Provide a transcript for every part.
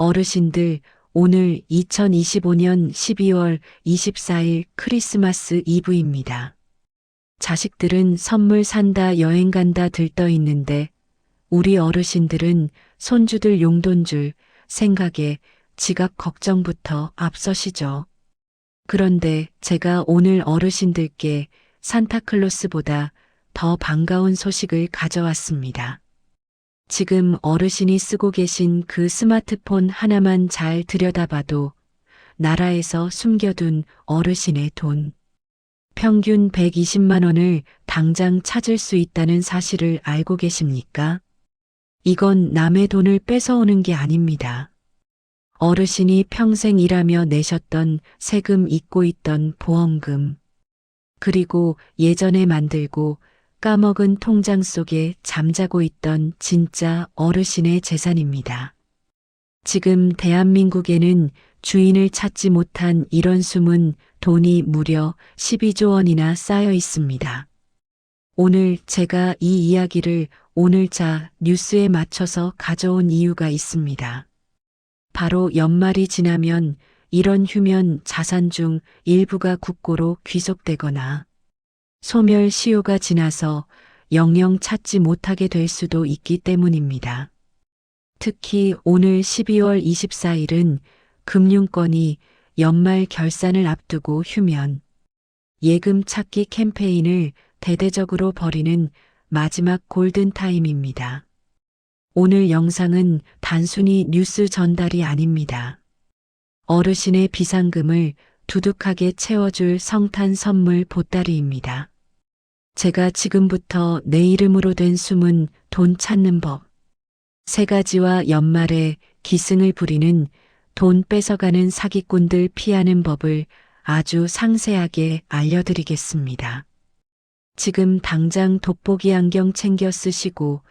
어르신들, 오늘 2025년 12월 24일 크리스마스 이브입니다. 자식들은 선물 산다 여행 간다 들떠 있는데 우리 어르신들은 손주들 용돈 줄 생각에 지갑 걱정부터 앞서시죠. 그런데 제가 오늘 어르신들께 산타클로스보다 더 반가운 소식을 가져왔습니다. 지금 어르신이 쓰고 계신 그 스마트폰 하나만 잘 들여다봐도 나라에서 숨겨둔 어르신의 돈. 평균 120만 원을 당장 찾을 수 있다는 사실을 알고 계십니까? 이건 남의 돈을 뺏어오는 게 아닙니다. 어르신이 평생 일하며 내셨던 세금 잊고 있던 보험금. 그리고 예전에 만들고 까먹은 통장 속에 잠자고 있던 진짜 어르신의 재산입니다. 지금 대한민국에는 주인을 찾지 못한 이런 숨은 돈이 무려 12조 원이나 쌓여 있습니다. 오늘 제가 이 이야기를 오늘 자 뉴스에 맞춰서 가져온 이유가 있습니다. 바로 연말이 지나면 이런 휴면 자산 중 일부가 국고로 귀속되거나 소멸 시효가 지나서 영영 찾지 못하게 될 수도 있기 때문입니다. 특히 오늘 12월 24일은 금융권이 연말 결산을 앞두고 휴면, 예금 찾기 캠페인을 대대적으로 벌이는 마지막 골든타임입니다. 오늘 영상은 단순히 뉴스 전달이 아닙니다. 어르신의 비상금을 두둑하게 채워줄 성탄 선물 보따리입니다. 제가 지금부터 내 이름으로 된 숨은 돈 찾는 법. 세 가지와 연말에 기승을 부리는 돈 뺏어가는 사기꾼들 피하는 법을 아주 상세하게 알려드리겠습니다. 지금 당장 돋보기 안경 챙겨 쓰시고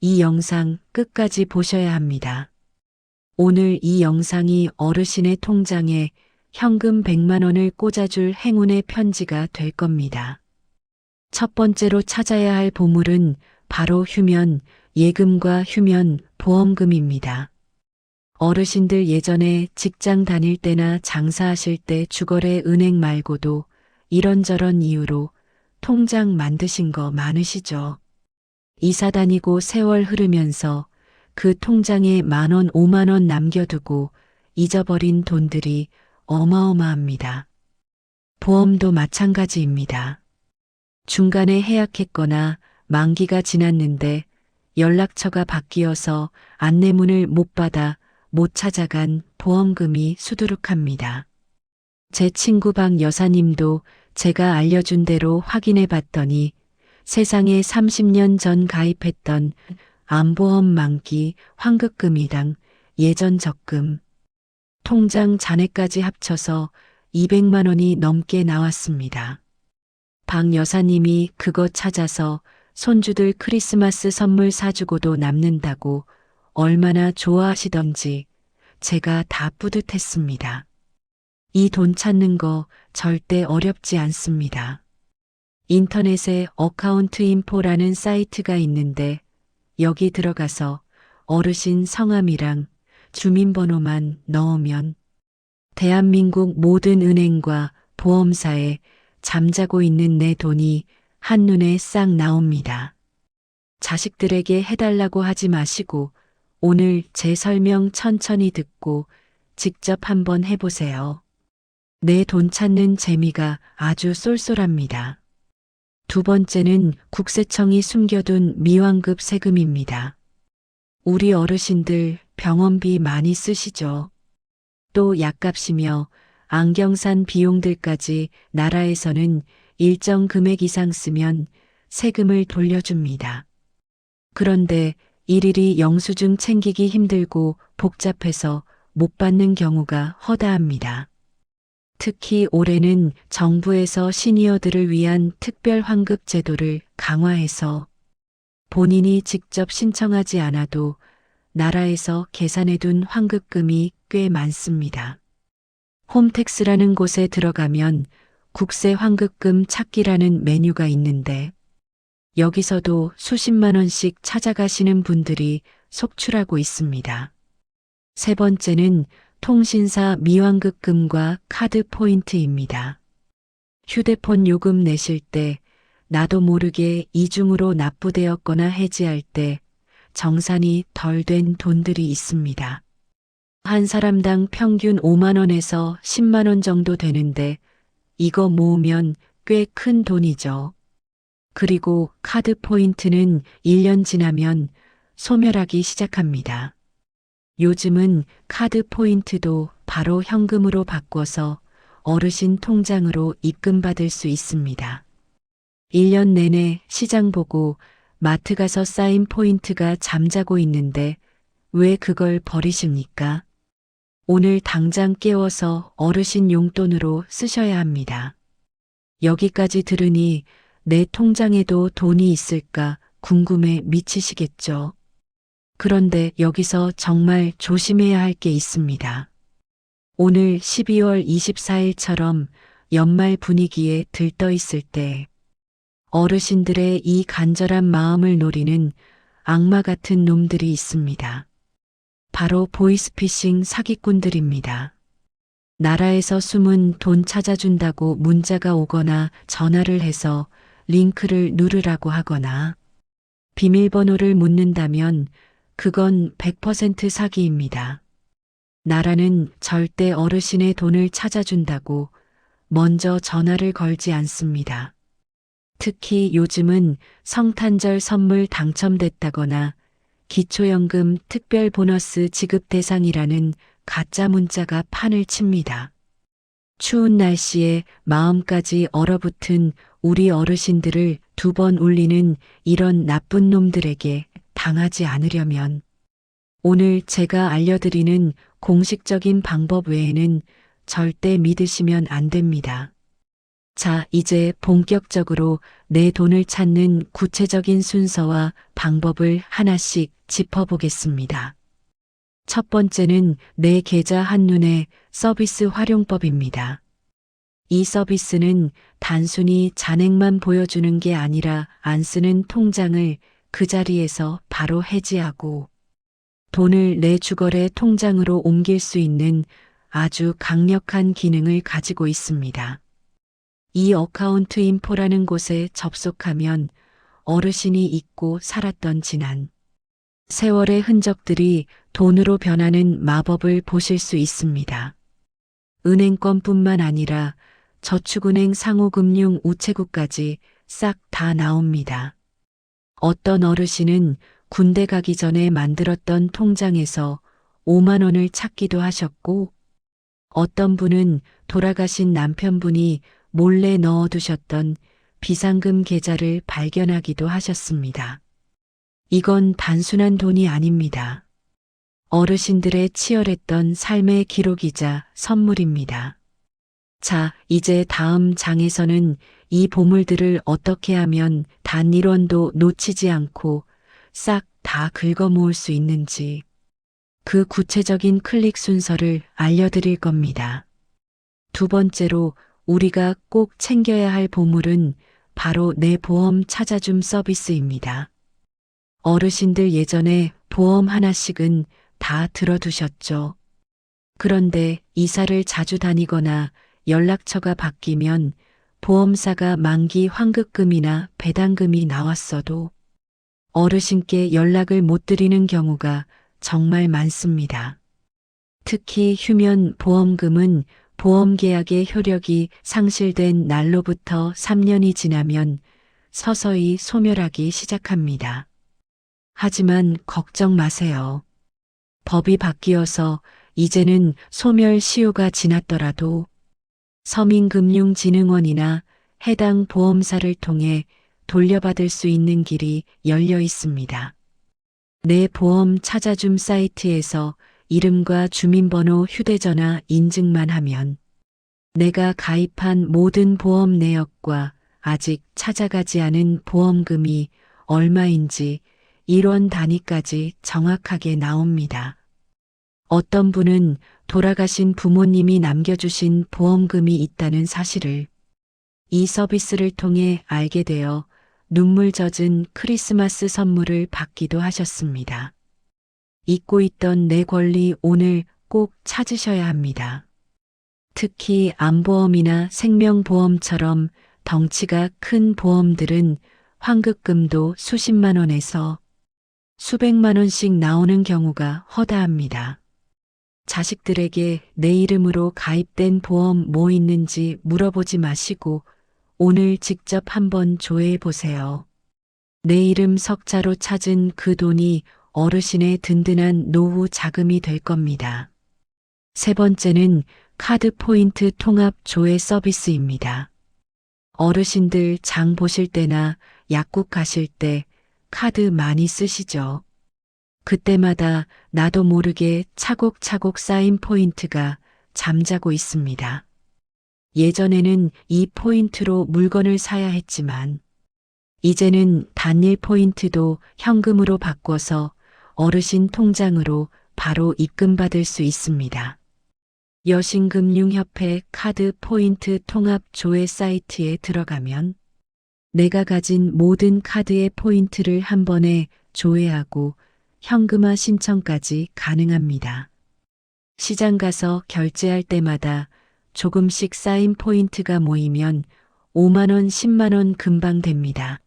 이 영상 끝까지 보셔야 합니다. 오늘 이 영상이 어르신의 통장에 현금 100만 원을 꽂아줄 행운의 편지가 될 겁니다. 첫 번째로 찾아야 할 보물은 바로 휴면, 예금과 휴면, 보험금입니다. 어르신들 예전에 직장 다닐 때나 장사하실 때 주거래 은행 말고도 이런저런 이유로 통장 만드신 거 많으시죠? 이사 다니고 세월 흐르면서 그 통장에 만 원, 오만 원 남겨두고 잊어버린 돈들이 어마어마합니다. 보험도 마찬가지입니다. 중간에 해약했거나 만기가 지났는데 연락처가 바뀌어서 안내문을 못 받아 못 찾아간 보험금이 수두룩합니다. 제 친구 방 여사님도 제가 알려준 대로 확인해 봤더니 세상에 30년 전 가입했던 암보험 만기 환급금이랑 예전 적금, 통장 잔액까지 합쳐서 200만 원이 넘게 나왔습니다. 방 여사님이 그거 찾아서 손주들 크리스마스 선물 사주고도 남는다고 얼마나 좋아하시던지 제가 다 뿌듯했습니다. 이 돈 찾는 거 절대 어렵지 않습니다. 인터넷에 어카운트 인포라는 사이트가 있는데 여기 들어가서 어르신 성함이랑 주민번호만 넣으면 대한민국 모든 은행과 보험사에 잠자고 있는 내 돈이 한눈에 싹 나옵니다. 자식들에게 해달라고 하지 마시고 오늘 제 설명 천천히 듣고 직접 한번 해보세요. 내 돈 찾는 재미가 아주 쏠쏠합니다. 두 번째는 국세청이 숨겨둔 미완급 세금입니다. 우리 어르신들 병원비 많이 쓰시죠? 또 약값이며 안경산 비용들까지 나라에서는 일정 금액 이상 쓰면 세금을 돌려줍니다. 그런데 일일이 영수증 챙기기 힘들고 복잡해서 못 받는 경우가 허다합니다. 특히 올해는 정부에서 시니어들을 위한 특별 환급 제도를 강화해서 본인이 직접 신청하지 않아도 나라에서 계산해둔 환급금이 꽤 많습니다. 홈택스라는 곳에 들어가면 국세 환급금 찾기라는 메뉴가 있는데 여기서도 수십만 원씩 찾아가시는 분들이 속출하고 있습니다. 세 번째는 통신사 미환급금과 카드 포인트입니다. 휴대폰 요금 내실 때 나도 모르게 이중으로 납부되었거나 해지할 때 정산이 덜 된 돈들이 있습니다. 한 사람당 평균 5만원에서 10만원 정도 되는데 이거 모으면 꽤 큰 돈이죠. 그리고 카드 포인트는 1년 지나면 소멸하기 시작합니다. 요즘은 카드 포인트도 바로 현금으로 바꿔서 어르신 통장으로 입금받을 수 있습니다. 1년 내내 시장 보고 마트 가서 쌓인 포인트가 잠자고 있는데 왜 그걸 버리십니까? 오늘 당장 깨워서 어르신 용돈으로 쓰셔야 합니다. 여기까지 들으니 내 통장에도 돈이 있을까 궁금해 미치시겠죠? 그런데 여기서 정말 조심해야 할 게 있습니다. 오늘 12월 24일처럼 연말 분위기에 들떠 있을 때 어르신들의 이 간절한 마음을 노리는 악마 같은 놈들이 있습니다. 바로 보이스피싱 사기꾼들입니다. 나라에서 숨은 돈 찾아준다고 문자가 오거나 전화를 해서 링크를 누르라고 하거나 비밀번호를 묻는다면 그건 100% 사기입니다. 나라는 절대 어르신의 돈을 찾아준다고 먼저 전화를 걸지 않습니다. 특히 요즘은 성탄절 선물 당첨됐다거나 기초연금 특별 보너스 지급 대상이라는 가짜 문자가 판을 칩니다. 추운 날씨에 마음까지 얼어붙은 우리 어르신들을 두 번 울리는 이런 나쁜 놈들에게 당하지 않으려면 오늘 제가 알려드리는 공식적인 방법 외에는 절대 믿으시면 안 됩니다. 자, 이제 본격적으로 내 돈을 찾는 구체적인 순서와 방법을 하나씩 짚어보겠습니다. 첫 번째는 내 계좌 한눈에 서비스 활용법입니다. 이 서비스는 단순히 잔액만 보여주는 게 아니라 안 쓰는 통장을 그 자리에서 바로 해지하고 돈을 내 주거래 통장으로 옮길 수 있는 아주 강력한 기능을 가지고 있습니다. 이 어카운트 인포라는 곳에 접속하면 어르신이 잊고 살았던 지난 세월의 흔적들이 돈으로 변하는 마법을 보실 수 있습니다. 은행권뿐만 아니라 저축은행 상호금융 우체국까지 싹 다 나옵니다. 어떤 어르신은 군대 가기 전에 만들었던 통장에서 5만 원을 찾기도 하셨고, 어떤 분은 돌아가신 남편분이 몰래 넣어두셨던 비상금 계좌를 발견하기도 하셨습니다. 이건 단순한 돈이 아닙니다. 어르신들의 치열했던 삶의 기록이자 선물입니다. 자, 이제 다음 장에서는 이 보물들을 어떻게 하면 단 1원도 놓치지 않고 싹 다 긁어 모을 수 있는지 그 구체적인 클릭 순서를 알려드릴 겁니다. 두 번째로 우리가 꼭 챙겨야 할 보물은 바로 내 보험 찾아줌 서비스입니다. 어르신들 예전에 보험 하나씩은 다 들어두셨죠. 그런데 이사를 자주 다니거나 연락처가 바뀌면 보험사가 만기 환급금이나 배당금이 나왔어도 어르신께 연락을 못 드리는 경우가 정말 많습니다. 특히 휴면 보험금은 보험 계약의 효력이 상실된 날로부터 3년이 지나면 서서히 소멸하기 시작합니다. 하지만 걱정 마세요. 법이 바뀌어서 이제는 소멸 시효가 지났더라도 서민금융진흥원이나 해당 보험사를 통해 돌려받을 수 있는 길이 열려 있습니다. 내 보험 찾아줌 사이트에서 이름과 주민번호 휴대전화 인증만 하면 내가 가입한 모든 보험 내역과 아직 찾아가지 않은 보험금이 얼마인지 1원 단위까지 정확하게 나옵니다. 어떤 분은 돌아가신 부모님이 남겨주신 보험금이 있다는 사실을 이 서비스를 통해 알게 되어 눈물 젖은 크리스마스 선물을 받기도 하셨습니다. 잊고 있던 내 권리 오늘 꼭 찾으셔야 합니다. 특히 암보험이나 생명보험처럼 덩치가 큰 보험들은 환급금도 수십만 원에서 수백만 원씩 나오는 경우가 허다합니다. 자식들에게 내 이름으로 가입된 보험 뭐 있는지 물어보지 마시고 오늘 직접 한번 조회해 보세요. 내 이름 석자로 찾은 그 돈이 어르신의 든든한 노후 자금이 될 겁니다. 세 번째는 카드 포인트 통합 조회 서비스입니다. 어르신들 장 보실 때나 약국 가실 때 카드 많이 쓰시죠? 그때마다 나도 모르게 차곡차곡 쌓인 포인트가 잠자고 있습니다. 예전에는 이 포인트로 물건을 사야 했지만, 이제는 단일 포인트도 현금으로 바꿔서 어르신 통장으로 바로 입금받을 수 있습니다. 여신금융협회 카드 포인트 통합 조회 사이트에 들어가면 내가 가진 모든 카드의 포인트를 한 번에 조회하고 현금화 신청까지 가능합니다. 시장 가서 결제할 때마다 조금씩 쌓인 포인트가 모이면 5만원, 10만원 금방 됩니다.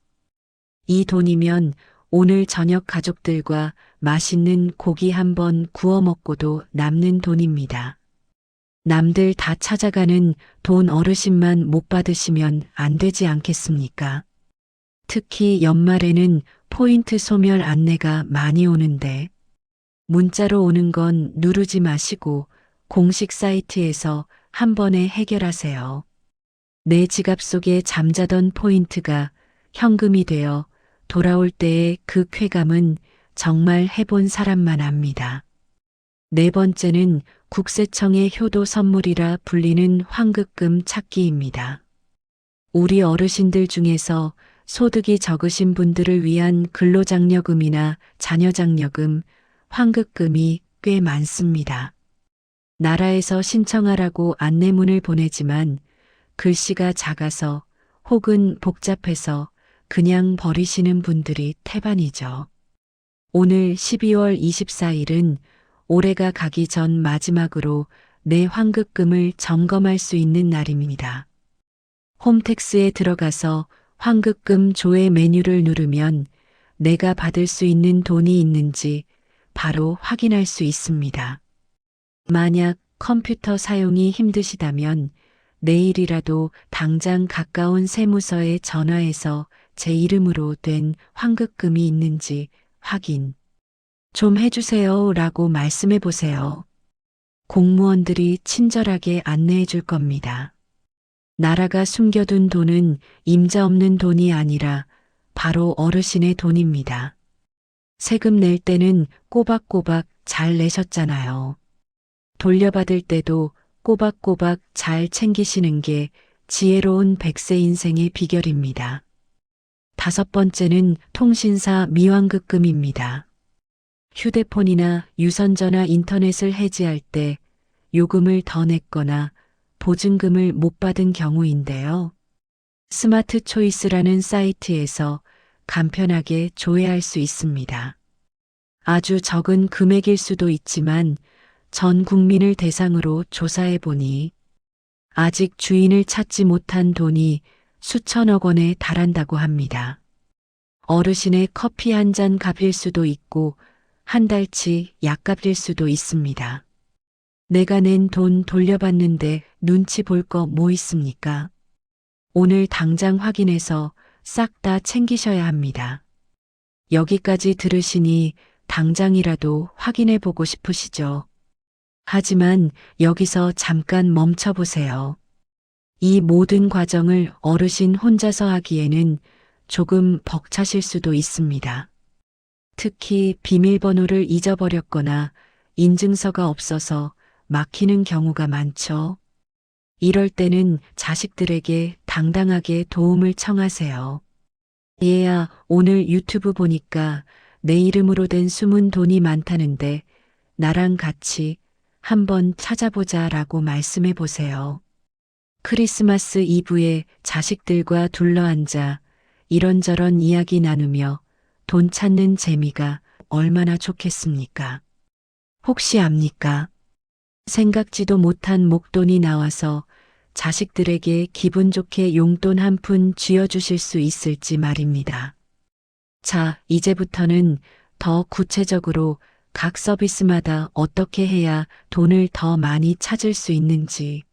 이 돈이면 오늘 저녁 가족들과 맛있는 고기 한번 구워 먹고도 남는 돈입니다. 남들 다 찾아가는 돈 어르신만 못 받으시면 안 되지 않겠습니까? 특히 연말에는 포인트 소멸 안내가 많이 오는데 문자로 오는 건 누르지 마시고 공식 사이트에서 한 번에 해결하세요. 내 지갑 속에 잠자던 포인트가 현금이 되어 돌아올 때의 그 쾌감은 정말 해본 사람만 압니다. 네 번째는 국세청의 효도 선물이라 불리는 환급금 찾기입니다. 우리 어르신들 중에서 소득이 적으신 분들을 위한 근로장려금이나 자녀장려금, 환급금이 꽤 많습니다. 나라에서 신청하라고 안내문을 보내지만 글씨가 작아서 혹은 복잡해서 그냥 버리시는 분들이 태반이죠. 오늘 12월 24일은 올해가 가기 전 마지막으로 내 환급금을 점검할 수 있는 날입니다. 홈택스에 들어가서 환급금 조회 메뉴를 누르면 내가 받을 수 있는 돈이 있는지 바로 확인할 수 있습니다. 만약 컴퓨터 사용이 힘드시다면 내일이라도 당장 가까운 세무서에 전화해서 제 이름으로 된 환급금이 있는지 확인 좀 해주세요 라고 말씀해 보세요. 공무원들이 친절하게 안내해 줄 겁니다. 나라가 숨겨둔 돈은 임자 없는 돈이 아니라 바로 어르신의 돈입니다. 세금 낼 때는 꼬박꼬박 잘 내셨잖아요. 돌려받을 때도 꼬박꼬박 잘 챙기시는 게 지혜로운 백세 인생의 비결입니다. 다섯 번째는 통신사 미완급금입니다. 휴대폰이나 유선전화 인터넷을 해지할 때 요금을 더 냈거나 보증금을 못 받은 경우인데요. 스마트 초이스라는 사이트에서 간편하게 조회할 수 있습니다. 아주 적은 금액일 수도 있지만 전 국민을 대상으로 조사해 보니 아직 주인을 찾지 못한 돈이 수천억 원에 달한다고 합니다. 어르신의 커피 한 잔 값일 수도 있고 한 달치 약값일 수도 있습니다. 내가 낸 돈 돌려받는데 눈치 볼 거 뭐 있습니까? 오늘 당장 확인해서 싹 다 챙기셔야 합니다. 여기까지 들으시니 당장이라도 확인해 보고 싶으시죠? 하지만 여기서 잠깐 멈춰 보세요. 이 모든 과정을 어르신 혼자서 하기에는 조금 벅차실 수도 있습니다. 특히 비밀번호를 잊어버렸거나 인증서가 없어서 막히는 경우가 많죠. 이럴 때는 자식들에게 당당하게 도움을 청하세요. 얘야, 오늘 유튜브 보니까 내 이름으로 된 숨은 돈이 많다는데 나랑 같이 한번 찾아보자 라고 말씀해 보세요. 크리스마스 이브에 자식들과 둘러앉아 이런저런 이야기 나누며 돈 찾는 재미가 얼마나 좋겠습니까? 혹시 압니까? 생각지도 못한 목돈이 나와서 자식들에게 기분 좋게 용돈 한 푼 쥐어주실 수 있을지 말입니다. 자, 이제부터는 더 구체적으로 각 서비스마다 어떻게 해야 돈을 더 많이 찾을 수 있는지,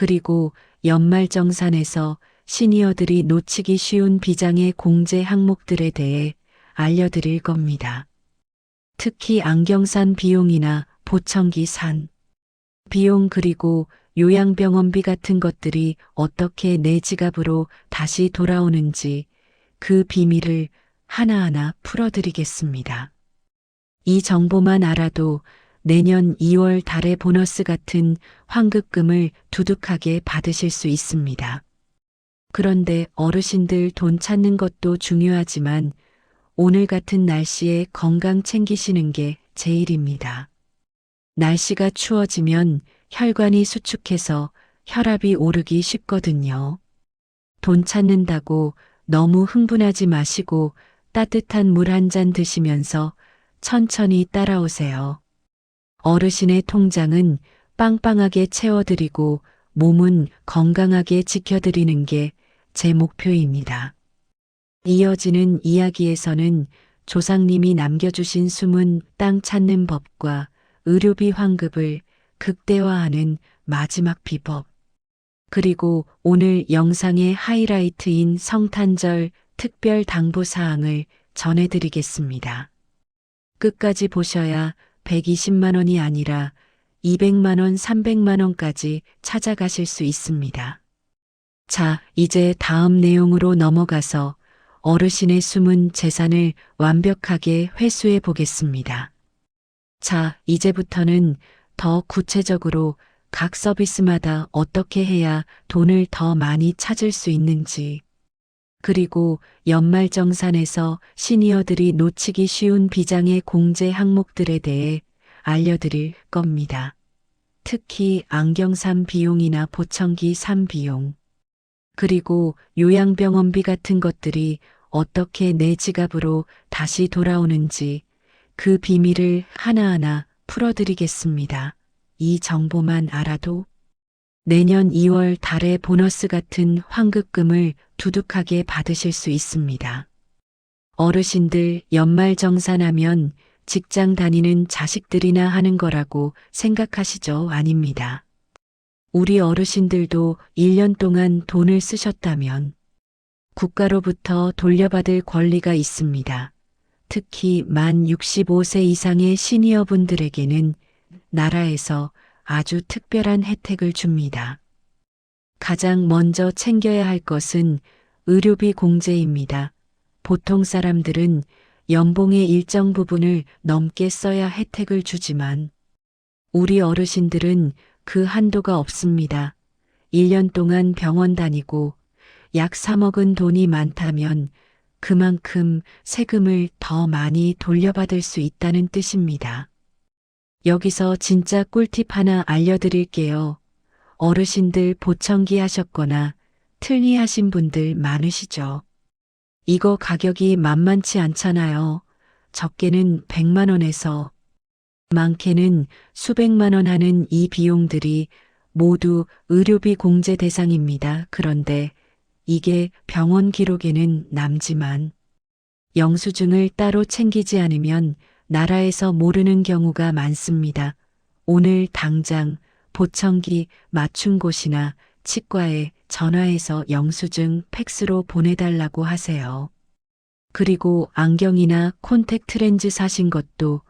그리고 연말정산에서 시니어들이 놓치기 쉬운 비장의 공제 항목들에 대해 알려드릴 겁니다. 특히 안경산 비용이나 보청기 산 비용 그리고 요양병원비 같은 것들이 어떻게 내 지갑으로 다시 돌아오는지 그 비밀을 하나하나 풀어드리겠습니다. 이 정보만 알아도 내년 2월 달에 보너스 같은 환급금을 두둑하게 받으실 수 있습니다. 그런데 어르신들 돈 찾는 것도 중요하지만 오늘 같은 날씨에 건강 챙기시는 게 제일입니다. 날씨가 추워지면 혈관이 수축해서 혈압이 오르기 쉽거든요. 돈 찾는다고 너무 흥분하지 마시고 따뜻한 물 한 잔 드시면서 천천히 따라오세요. 어르신의 통장은 빵빵하게 채워드리고 몸은 건강하게 지켜드리는 게 제 목표입니다. 이어지는 이야기에서는 조상님이 남겨주신 숨은 땅 찾는 법과 의료비 환급을 극대화하는 마지막 비법, 그리고 오늘 영상의 하이라이트인 성탄절 특별 당부 사항을 전해드리겠습니다. 끝까지 보셔야 120만 원이 아니라 200만 원, 300만 원까지 찾아가실 수 있습니다. 자, 이제 다음 내용으로 넘어가서 어르신의 숨은 재산을 완벽하게 회수해 보겠습니다. 자, 이제부터는 더 구체적으로 각 서비스마다 어떻게 해야 돈을 더 많이 찾을 수 있는지, 그리고 연말 정산에서 시니어들이 놓치기 쉬운 비장의 공제 항목들에 대해 알려드릴 겁니다. 특히 안경산 비용이나 보청기 산 비용, 그리고 요양병원비 같은 것들이 어떻게 내 지갑으로 다시 돌아오는지 그 비밀을 하나하나 풀어드리겠습니다. 이 정보만 알아도 내년 2월 달에 보너스 같은 환급금을 두둑하게 받으실 수 있습니다. 어르신들 연말 정산하면 직장 다니는 자식들이나 하는 거라고 생각하시죠? 아닙니다. 우리 어르신들도 1년 동안 돈을 쓰셨다면 국가로부터 돌려받을 권리가 있습니다. 특히 만 65세 이상의 시니어 분들에게는 나라에서 아주 특별한 혜택을 줍니다. 가장 먼저 챙겨야 할 것은 의료비 공제입니다. 보통 사람들은 연봉의 일정 부분을 넘게 써야 혜택을 주지만 우리 어르신들은 그 한도가 없습니다. 1년 동안 병원 다니고 약 3억은 돈이 많다면 그만큼 세금을 더 많이 돌려받을 수 있다는 뜻입니다. 여기서 진짜 꿀팁 하나 알려드릴게요. 어르신들 보청기 하셨거나 틀니 하신 분들 많으시죠? 이거 가격이 만만치 않잖아요. 적게는 100만 원에서 많게는 수백만 원 하는 이 비용들이 모두 의료비 공제 대상입니다. 그런데 이게 병원 기록에는 남지만 영수증을 따로 챙기지 않으면 나라에서 모르는 경우가 많습니다. 오늘 당장 보청기 맞춘 곳이나 치과에 전화해서 영수증 팩스로 보내달라고 하세요. 그리고 안경이나 콘택트 렌즈 사신 것도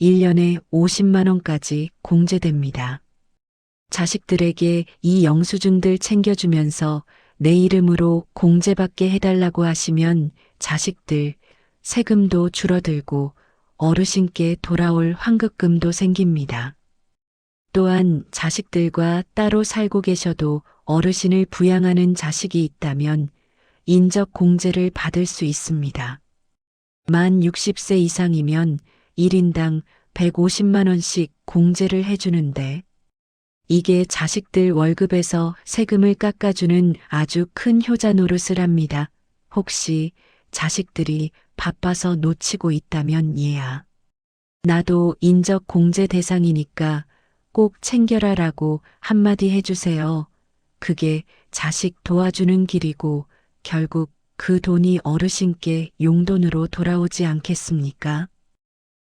1년에 50만원까지 공제됩니다. 자식들에게 이 영수증들 챙겨주면서 내 이름으로 공제받게 해달라고 하시면 자식들 세금도 줄어들고 어르신께 돌아올 환급금도 생깁니다. 또한 자식들과 따로 살고 계셔도 어르신을 부양하는 자식이 있다면 인적 공제를 받을 수 있습니다. 만 60세 이상이면 1인당 150만원씩 공제를 해주는데 이게 자식들 월급에서 세금을 깎아주는 아주 큰 효자 노릇을 합니다. 혹시 자식들이 바빠서 놓치고 있다면 얘야. 나도 인적 공제 대상이니까 꼭 챙겨라 라고 한마디 해주세요. 그게 자식 도와주는 길이고 결국 그 돈이 어르신께 용돈으로 돌아오지 않겠습니까?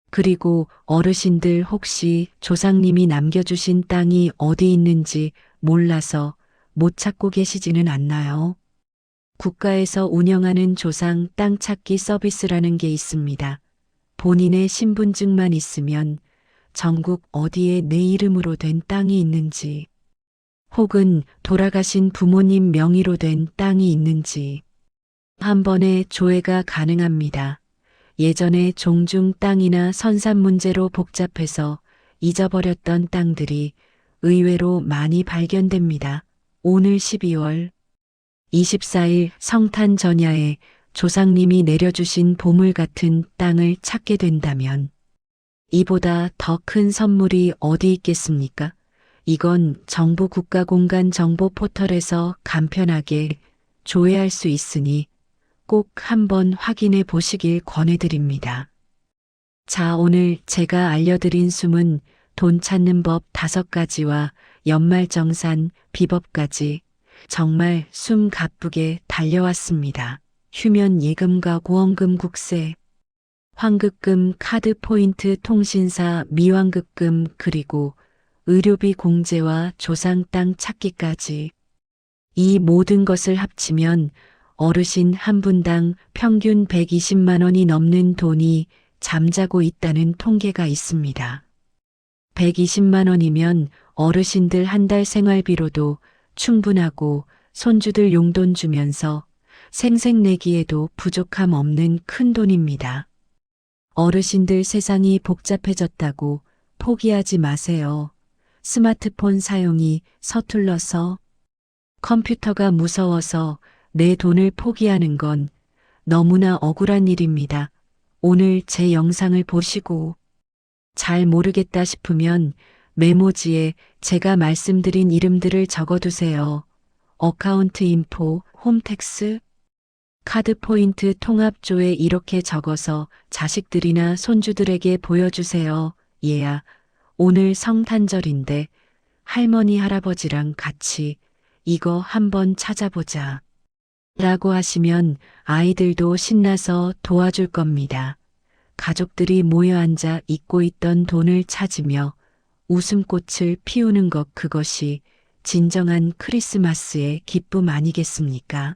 그리고 어르신들 혹시 조상님이 남겨주신 땅이 어디 있는지 몰라서 못 찾고 계시지는 않나요? 국가에서 운영하는 조상 땅 찾기 서비스라는 게 있습니다. 본인의 신분증만 있으면 전국 어디에 내 이름으로 된 땅이 있는지, 혹은 돌아가신 부모님 명의로 된 땅이 있는지, 한 번에 조회가 가능합니다. 예전에 종중 땅이나 선산 문제로 복잡해서 잊어버렸던 땅들이 의외로 많이 발견됩니다. 오늘 12월 24일 성탄 전야에 조상님이 내려주신 보물 같은 땅을 찾게 된다면 이보다 더 큰 선물이 어디 있겠습니까? 이건 정부 국가 공간 정보 포털에서 간편하게 조회할 수 있으니 꼭 한번 확인해 보시길 권해드립니다. 자, 오늘 제가 알려드린 숨은 돈 찾는 법 다섯 가지와 연말정산 비법까지 정말 숨 가쁘게 달려왔습니다. 휴면 예금과 고원금 국세, 환급금, 카드 포인트 통신사, 미환급금, 그리고 의료비 공제와 조상 땅 찾기까지 이 모든 것을 합치면 어르신 한 분당 평균 120만 원이 넘는 돈이 잠자고 있다는 통계가 있습니다. 120만 원이면 어르신들 한 달 생활비로도 충분하고 손주들 용돈 주면서 생색내기에도 부족함 없는 큰 돈입니다. 어르신들 세상이 복잡해졌다고 포기하지 마세요. 스마트폰 사용이 서툴러서 컴퓨터가 무서워서 내 돈을 포기하는 건 너무나 억울한 일입니다. 오늘 제 영상을 보시고 잘 모르겠다 싶으면 메모지에 제가 말씀드린 이름들을 적어두세요. 어카운트 인포, 홈택스, 카드 포인트 통합조에 이렇게 적어서 자식들이나 손주들에게 보여주세요. 얘야, 오늘 성탄절인데 할머니 할아버지랑 같이 이거 한번 찾아보자. 라고 하시면 아이들도 신나서 도와줄 겁니다. 가족들이 모여 앉아 잊고 있던 돈을 찾으며 웃음꽃을 피우는 것 그것이 진정한 크리스마스의 기쁨 아니겠습니까?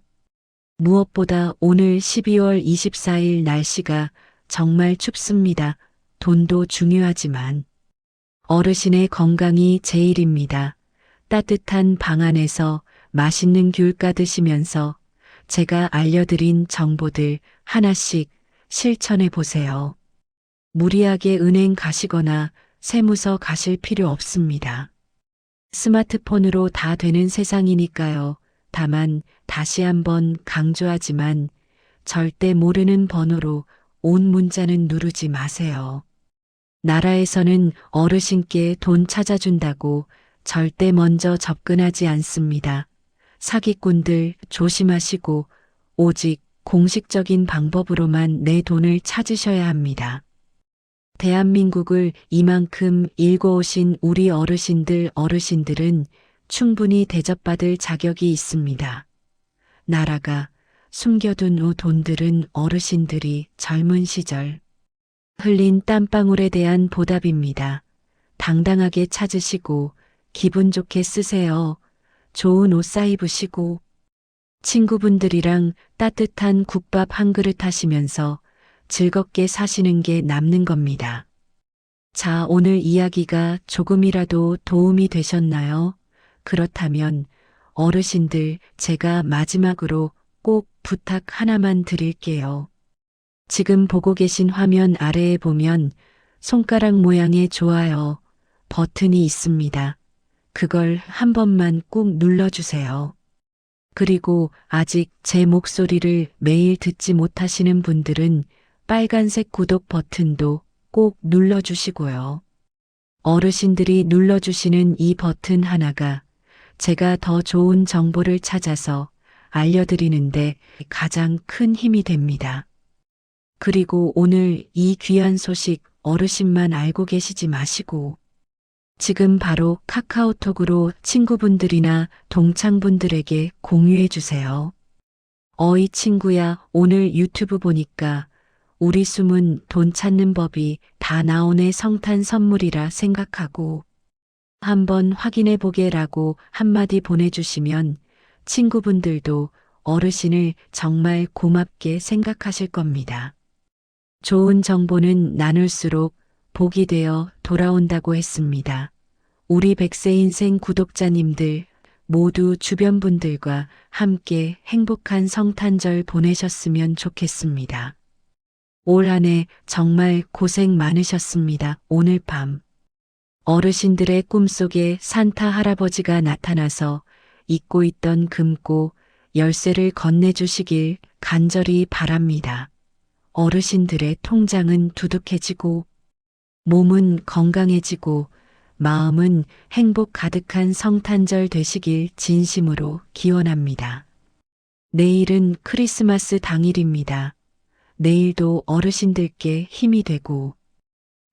무엇보다 오늘 12월 24일 날씨가 정말 춥습니다. 돈도 중요하지만 어르신의 건강이 제일입니다. 따뜻한 방 안에서 맛있는 귤 까 드시면서 제가 알려드린 정보들 하나씩 실천해 보세요. 무리하게 은행 가시거나 세무서 가실 필요 없습니다. 스마트폰으로 다 되는 세상이니까요. 다만 다시 한번 강조하지만 절대 모르는 번호로 온 문자는 누르지 마세요. 나라에서는 어르신께 돈 찾아준다고 절대 먼저 접근하지 않습니다. 사기꾼들 조심하시고 오직 공식적인 방법으로만 내 돈을 찾으셔야 합니다. 대한민국을 이만큼 일궈오신 우리 어르신들 어르신들은 충분히 대접받을 자격이 있습니다. 나라가 숨겨둔 후 돈들은 어르신들이 젊은 시절 흘린 땀방울에 대한 보답입니다. 당당하게 찾으시고 기분 좋게 쓰세요. 좋은 옷 사입으시고 친구분들이랑 따뜻한 국밥 한 그릇 하시면서 즐겁게 사시는 게 남는 겁니다. 자, 오늘 이야기가 조금이라도 도움이 되셨나요? 그렇다면 어르신들 제가 마지막으로 꼭 부탁 하나만 드릴게요. 지금 보고 계신 화면 아래에 보면 손가락 모양의 좋아요 버튼이 있습니다. 그걸 한 번만 꾹 눌러주세요. 그리고 아직 제 목소리를 매일 듣지 못하시는 분들은 빨간색 구독 버튼도 꼭 눌러주시고요. 어르신들이 눌러주시는 이 버튼 하나가 제가 더 좋은 정보를 찾아서 알려드리는데 가장 큰 힘이 됩니다. 그리고 오늘 이 귀한 소식 어르신만 알고 계시지 마시고 지금 바로 카카오톡으로 친구분들이나 동창분들에게 공유해 주세요. 어이 친구야, 오늘 유튜브 보니까 우리 숨은 돈 찾는 법이 다 나오네 성탄 선물이라 생각하고 한번 확인해 보게라고 한마디 보내주시면 친구분들도 어르신을 정말 고맙게 생각하실 겁니다. 좋은 정보는 나눌수록 복이 되어 돌아온다고 했습니다. 우리 백세 인생 구독자님들 모두 주변 분들과 함께 행복한 성탄절 보내셨으면 좋겠습니다. 올 한 해 정말 고생 많으셨습니다. 오늘 밤 어르신들의 꿈속에 산타 할아버지가 나타나서 잊고 있던 금고 열쇠를 건네주시길 간절히 바랍니다. 어르신들의 통장은 두둑해지고 몸은 건강해지고 마음은 행복 가득한 성탄절 되시길 진심으로 기원합니다. 내일은 크리스마스 당일입니다. 내일도 어르신들께 힘이 되고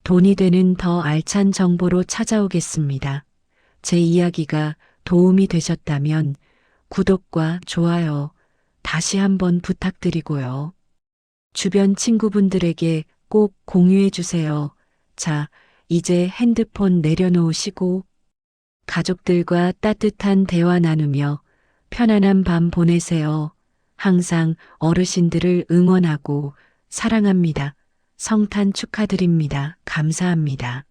돈이 되는 더 알찬 정보로 찾아오겠습니다. 제 이야기가 도움이 되셨다면 구독과 좋아요 다시 한번 부탁드리고요. 주변 친구분들에게 꼭 공유해 주세요. 자, 이제 핸드폰 내려놓으시고 가족들과 따뜻한 대화 나누며 편안한 밤 보내세요. 항상 어르신들을 응원하고 사랑합니다. 성탄 축하드립니다. 감사합니다.